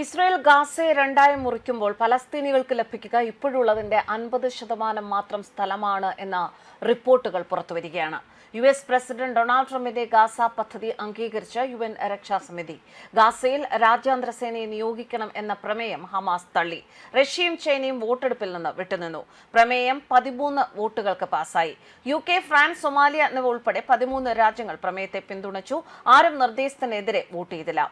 Israel ഗാസയെ രണ്ടായി മുറിക്കുമ്പോൾ പലസ്തീനികൾക്ക് ലഭിക്കുക ഇപ്പോഴുള്ളതിന്റെ അൻപത് ശതമാനം മാത്രം സ്ഥലമാണ് എന്ന റിപ്പോർട്ടുകൾ പുറത്തുവരികയാണ്. യു എസ് പ്രസിഡന്റ് ഡൊണാൾഡ് ട്രംപിന്റെ ഗാസ പദ്ധതി അംഗീകരിച്ച യു എൻ രക്ഷാസമിതി. ഗാസയിൽ രാജ്യാന്തര സേനയെ നിയോഗിക്കണം എന്ന പ്രമേയം ഹമാസ് തള്ളി. റഷ്യയും ചൈനയും വോട്ടെടുപ്പിൽ നിന്ന് വിട്ടുനിന്നു. പ്രമേയം പതിമൂന്ന് വോട്ടുകൾക്ക് പാസായി. യു കെ ഫ്രാൻസ് സൊമാലിയ എന്നിവ ഉൾപ്പെടെ പതിമൂന്ന് രാജ്യങ്ങൾ പ്രമേയത്തെ പിന്തുണച്ചു. ആരും നിർദ്ദേശത്തിനെതിരെ വോട്ട് ചെയ്തില്ല.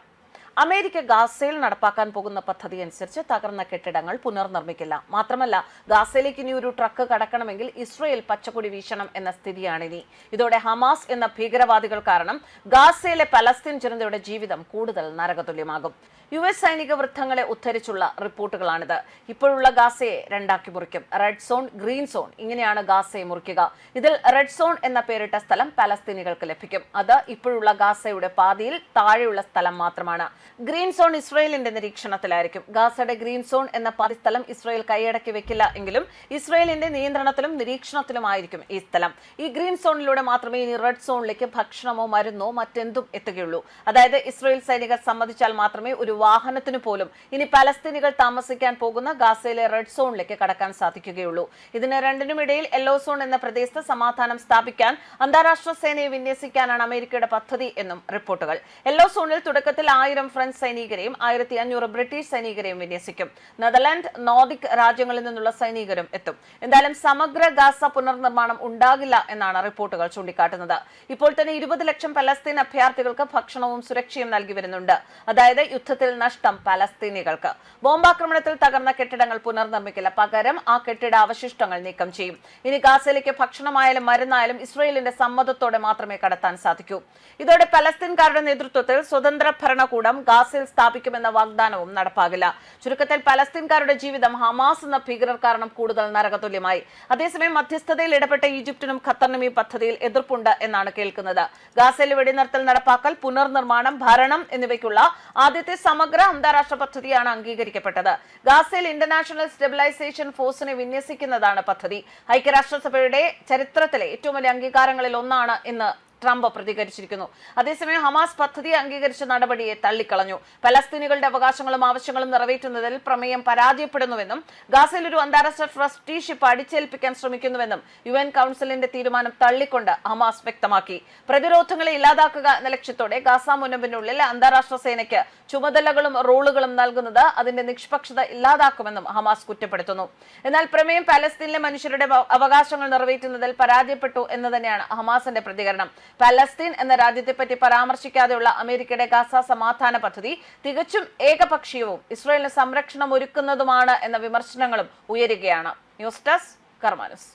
അമേരിക്ക ഗാസയിൽ നടപ്പാക്കാൻ പോകുന്ന പദ്ധതി അനുസരിച്ച് തകർന്ന കെട്ടിടങ്ങൾ പുനർനിർമ്മിക്കില്ല. മാത്രമല്ല ഗാസയിലേക്ക് ഇനി ഒരു ട്രക്ക് കടക്കണമെങ്കിൽ ഇസ്രയേൽ പച്ചക്കൊടി വീശണം എന്ന സ്ഥിതിയാണിനി ഇതോടെ ഹമാസ് എന്ന ഭീകരവാദികൾ കാരണം ഗാസയിലെ പലസ്തീൻ ജനതയുടെ ജീവിതം കൂടുതൽ നരകതുല്യമാകും. യു എസ് സൈനിക വൃത്തങ്ങളെ ഉദ്ധരിച്ചുള്ള റിപ്പോർട്ടുകളാണിത്. ഇപ്പോഴുള്ള ഗാസയെ രണ്ടാക്കി മുറിക്കും. റെഡ് സോൺ ഗ്രീൻ സോൺ ഇങ്ങനെയാണ് ഗാസയെ മുറിക്കുക. ഇതിൽ റെഡ് സോൺ എന്ന പേരിട്ട സ്ഥലം പലസ്തീനികൾക്ക് ലഭിക്കും. അത് ഇപ്പോഴുള്ള ഗാസയുടെ പാതിയിൽ താഴെയുള്ള സ്ഥലം മാത്രമാണ്. ഗ്രീൻ സോൺ ഇസ്രയേലിന്റെ നിരീക്ഷണത്തിലായിരിക്കും. ഗാസയുടെ ഗ്രീൻ സോൺ എന്ന പാതി സ്ഥലം ഇസ്രയേൽ കൈയടക്കി വെക്കില്ല എങ്കിലും ഇസ്രയേലിന്റെ നിയന്ത്രണത്തിലും നിരീക്ഷണത്തിലുമായിരിക്കും ഈ സ്ഥലം. ഈ ഗ്രീൻ സോണിലൂടെ മാത്രമേ ഇനി റെഡ് സോണിലേക്ക് ഭക്ഷണമോ മരുന്നോ മറ്റെന്തും എത്തുകയുള്ളൂ. അതായത് ഇസ്രയേൽ സൈനികർ സമ്മതിച്ചാൽ മാത്രമേ ഒരു വാഹനത്തിന് പോലും ഇനി പലസ്തീനികൾ താമസിക്കാൻ പോകുന്ന ഗാസയിലെ റെഡ് സോണിലേക്ക് കടക്കാൻ സാധിക്കുകയുള്ളൂ. ഇതിന് രണ്ടിനുമിടയിൽ യെല്ലോ സോൺ എന്ന പ്രദേശത്ത് സമാധാനം സ്ഥാപിക്കാൻ അന്താരാഷ്ട്ര സേനയെ വിന്യസിക്കാനാണ് അമേരിക്കയുടെ പദ്ധതി എന്നും റിപ്പോർട്ടുകൾ. യെല്ലോ സോണിൽ തുടക്കത്തിൽ ആയിരം ഫ്രഞ്ച് സൈനികരെയും ആയിരത്തി അഞ്ഞൂറ് ബ്രിട്ടീഷ് സൈനികരെയും വിന്യസിക്കും. നെതർലാൻഡ് നോർഡിക് രാജ്യങ്ങളിൽ നിന്നുള്ള സൈനികരും എത്തും. എന്തായാലും സമഗ്ര ഗാസ പുനർനിർമ്മാണം ഉണ്ടാകില്ല എന്നാണ് റിപ്പോർട്ടുകൾ ചൂണ്ടിക്കാട്ടുന്നത്. ഇപ്പോൾ തന്നെ ഇരുപത് ലക്ഷം പലസ്തീൻ അഭയാർത്ഥികൾക്ക് ഭക്ഷണവും സുരക്ഷയും നൽകി വരുന്നുണ്ട്. അതായത് യുദ്ധത്തിൽ നഷ്ടം പലസ്തീനികൾക്ക്. ബോംബാക്രമണത്തിൽ തകർന്ന കെട്ടിടങ്ങൾ പുനർനിർമ്മിക്കില്ല. പകരം ആ കെട്ടിട അവശിഷ്ടങ്ങൾ നീക്കം ചെയ്യും. ഇനി ഗാസയിലേക്ക് ഭക്ഷണമായാലും മരുന്നായാലും ഇസ്രയേലിന്റെ സമ്മതത്തോടെ മാത്രമേ കടത്താൻ സാധിക്കൂ. ഇതോടെ പലസ്തീൻകാരുടെ നേതൃത്വത്തിൽ സ്വതന്ത്ര ഭരണകൂടം ഗാസയിൽ സ്ഥാപിക്കുമെന്ന വാഗ്ദാനവും നടപ്പാകില്ല. ചുരുക്കത്തിൽ പലസ്തീൻകാരുടെ ജീവിതം ഹമാസ് എന്ന ഭീകരർ കാരണം കൂടുതൽ നരകതുല്യമായി. അതേസമയം മധ്യസ്ഥതയിൽ ഇടപെട്ട ഈജിപ്തിനും ഖത്തറിനും ഈ പദ്ധതിയിൽ എതിർപ്പുണ്ട് എന്നാണ് കേൾക്കുന്നത്. ഗാസയിൽ വെടിനിർത്തൽ നടപ്പാക്കൽ പുനർനിർമ്മാണം ഭരണം എന്നിവയ്ക്കുള്ള ആദ്യത്തെ സമഗ്ര അന്താരാഷ്ട്ര പദ്ധതിയാണ് അംഗീകരിക്കപ്പെട്ടത്. ഗാസയിൽ ഇന്റർനാഷണൽ സ്റ്റെബിലൈസേഷൻ ഫോഴ്സിനെ വിന്യസിക്കുന്നതാണ് പദ്ധതി. ഐക്യരാഷ്ട്രസഭയുടെ ചരിത്രത്തിലെ ഏറ്റവും വലിയ അംഗീകാരങ്ങളിൽ ഒന്നാണ് ഇന്ന് ട്രംപ് പ്രതികരിച്ചിരിക്കുന്നു. അതേസമയം ഹമാസ് പദ്ധതി അംഗീകരിച്ച നടപടിയെ തള്ളിക്കളഞ്ഞു. പലസ്തീനികളുടെ അവകാശങ്ങളും ആവശ്യങ്ങളും നിറവേറ്റുന്നതിൽ പ്രമേയം പരാജയപ്പെടുന്നുവെന്നും ഗാസയിൽ ഒരു അന്താരാഷ്ട്ര ട്രസ്റ്റിഷിപ്പ് അടിച്ചേൽപ്പിക്കാൻ ശ്രമിക്കുന്നുവെന്നും യു എൻ കൗൺസിലിന്റെ തീരുമാനം തള്ളിക്കൊണ്ട് ഹമാസ് വ്യക്തമാക്കി. പ്രതിരോധങ്ങളെ ഇല്ലാതാക്കുക എന്ന ലക്ഷ്യത്തോടെ ഗാസ മുനമ്പിനുള്ളിൽ അന്താരാഷ്ട്ര സേനയ്ക്ക് ചുമതലകളും റോളുകളും നൽകുന്നത് അതിന്റെ നിഷ്പക്ഷത ഇല്ലാതാക്കുമെന്നും ഹമാസ് കുറ്റപ്പെടുത്തുന്നു. എന്നാൽ പ്രമേയം പലസ്തീനിലെ മനുഷ്യരുടെ അവകാശങ്ങൾ നിറവേറ്റുന്നതിൽ പരാജയപ്പെട്ടു എന്ന് തന്നെയാണ് ഹമാസിന്റെ പ്രതികരണം. പലസ്തീൻ എന്ന രാജ്യത്തെപ്പറ്റി പരാമർശിക്കാതെയുള്ള അമേരിക്കയുടെ ഗാസ സമാധാന പദ്ധതി തികച്ചും ഏകപക്ഷീയവും ഇസ്രായേലിന് സംരക്ഷണം ഒരുക്കുന്നതുമാണ് എന്ന വിമർശനങ്ങളും ഉയരുകയാണ്. News desk കർമാനുസ്.